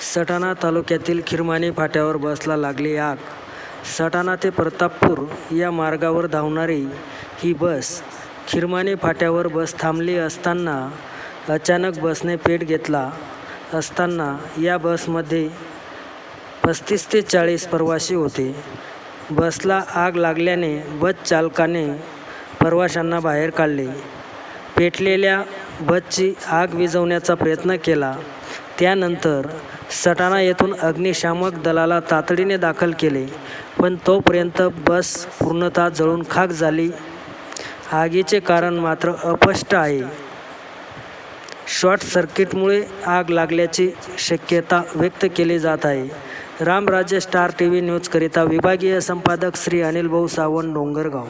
सटाणा तालुक्यातील खिरमाने फाट्यावर बसला लागली आग. सटाणा ते प्रतापपूर या मार्गावर धावणारी ही बस खिरमाने फाट्यावर बस थांबली असताना अचानक बसने पेट घेतला असताना या बसमध्ये पस्तीस ते चाळीस प्रवासी होते. बसला आग लागल्याने बस चालकाने प्रवाशांना बाहेर काढले. पेटलेल्या बसची आग विझवण्याचा प्रयत्न केला. त्यानंतर सटाणा येथून अग्निशामक दलाला तातडीने दाखल केले पण तोपर्यंत बस पूर्णतः जळून खाक झाली. आगीचे कारण मात्र अस्पष्ट आहे. शॉर्ट सर्किटमुळे आग लागल्याची शक्यता व्यक्त केली जात आहे. रामराज्य स्टार टी व्ही न्यूजकरिता विभागीय संपादक श्री अनिल भाऊ सावंत डोंगरगाव.